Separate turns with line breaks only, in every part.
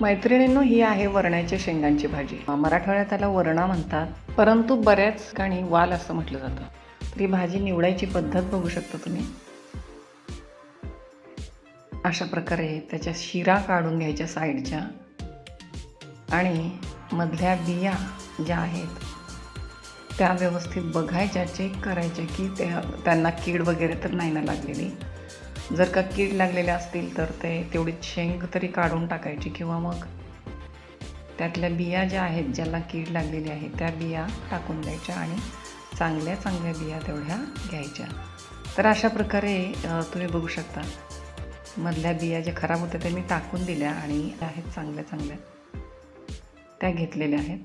मैत्रिणींनो ही आहे वरण्याच्या शेंगांची भाजी. मराठवाड्यात त्याला वरणा म्हणतात. परंतु बऱ्याच ठिकाणी वाल असं म्हटलं जातं. तर ही भाजी निवडायची पद्धत बघू शकता तुम्ही. अशा प्रकारे त्याच्या शिरा काढून घ्यायच्या साईडच्या. आणि मधल्या बिया ज्या आहेत त्या व्यवस्थित बघायच्या चेक करायच्या की त्या त्यांना कीड वगैरे तर नाही ना लागलेली. जर का कीड लागलेले असतील तर ते तेवढी शेंग तरी काढून टाकायची किंवा मग त्यातल्या बिया ज्या आहेत ज्याला कीड लागलेली आहे त्या बिया टाकून द्यायच्या आणि चांगल्या चांगल्या बिया तेवढ्या घ्यायच्या. तर अशा प्रकारे तुम्ही बघू शकता. मधल्या बिया ज्या खराब होत्या त्या मी टाकून दिल्या आणि आहेत चांगल्या चांगल्या त्या घेतलेल्या आहेत.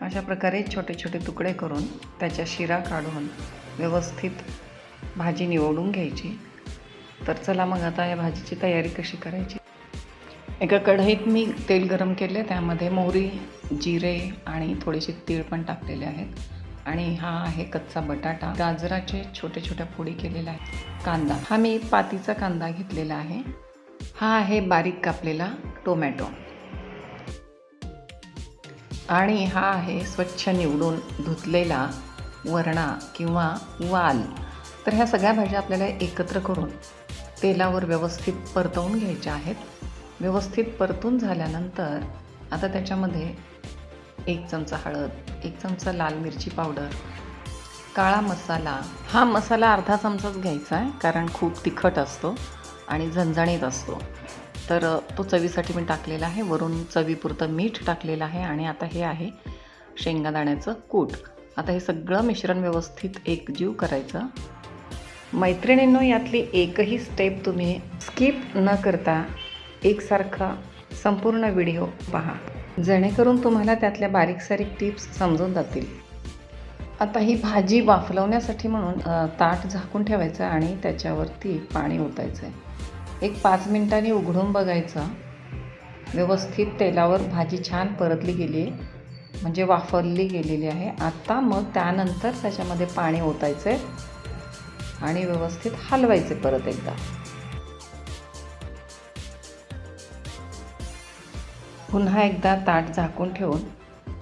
अशा प्रकारे छोटे छोटे तुकडे करून त्याच्या शिरा काढून व्यवस्थित भाजी निवडून घ्यायची. तर चला मग आता या भाजीची तयारी कशी करायची? एका कढईत मी तेल गरम केले त्यामध्ये मोहरी जिरे आणि थोडेसे तीळ पण टाकलेले आहेत. आणि हा आहे कच्चा बटाटा. गाजराचे छोटे छोट्या फोडी केलेल्या आहेत. कांदा. हा मी पातीचा कांदा घेतलेला आहे. हा आहे बारीक कापलेला टोमॅटो. आणि हा आहे स्वच्छ निवडून धुतलेला वरणा किंवा वाल. तर ह्या सगळ्या भाज्या आपल्याला एकत्र करून तेलावर व्यवस्थित परतवून घ्यायच्या आहेत. व्यवस्थित परतून झाल्यानंतर आता त्याच्यामध्ये एक चमचा हळद एक चमचा लाल मिरची पावडर काळा मसाला. हा मसाला अर्धा चमचाच घ्यायचा आहे कारण खूप तिखट असतो आणि झणझणीत असतो. तर तो चवीसाठी मी टाकलेला आहे. वरून चवीपुरतं मीठ टाकलेलं आहे आणि आता हे आहे शेंगादाण्याचं कूट. आता हे सगळं मिश्रण व्यवस्थित एकजीव करायचं. मैत्रिणींनो यातली एकही स्टेप तुम्ही स्किप न करता एकसारखा संपूर्ण व्हिडिओ पहा. जेणेकरून तुम्हाला त्यातल्या बारीक सारीक टिप्स समजून जातील. आता ही भाजी वाफलवण्यासाठी म्हणून ताट झाकून ठेवायचं आणि त्याच्यावरती पाणी ओतायचं आहे एक पाच मिनिटांनी उघडून बघायचं. व्यवस्थित तेलावर भाजी छान परतली गेली आहे. म्हणजे वाफरली गेलेली आहे. आता मग त्यानंतर त्याच्यामध्ये पाणी ओतायचं आहे आणि व्यवस्थित हलवायचे परत एकदा. पुन्हा एकदा ताट झाकून ठेवून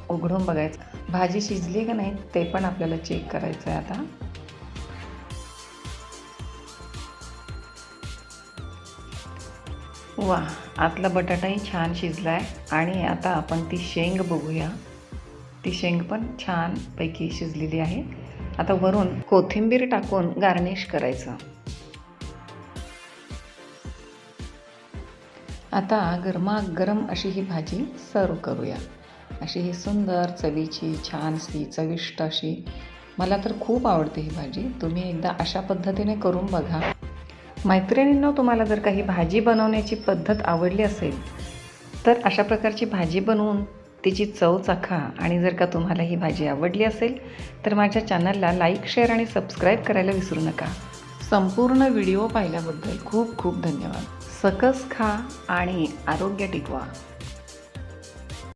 उघडून बघायचं. भाजी शिजली का नाही ते पण आपल्याला चेक करायचं आहे आता. वा आतला बटाटाही छान शिजला आहे आणि आता आपण ती शेंग बघूया. ती शेंग पण छानपैकी शिजलेली आहे. आता वरून कोथिंबीर टाकून गार्निश करायचं. आता गरमागरम अशी ही भाजी सर्व करूया. अशी ही सुंदर चवीची छानशी चविष्ट अशी. मला तर खूप आवडते ही भाजी. तुम्ही एकदा अशा पद्धतीने करून बघा. मैत्रिणींनो तुम्हाला जर काही भाजी बनवण्याची पद्धत आवडली असेल तर अशा प्रकारची भाजी बनवून तिची चव चाखा आणि जर का तुम्हाला ही भाजी आवडली असेल तर माझ्या चॅनलला लाईक शेअर आणि सबस्क्राईब करायला विसरू नका. संपूर्ण व्हिडिओ पाहिल्याबद्दल खूप खूप धन्यवाद. सकस खा आणि आरोग्य टिकवा.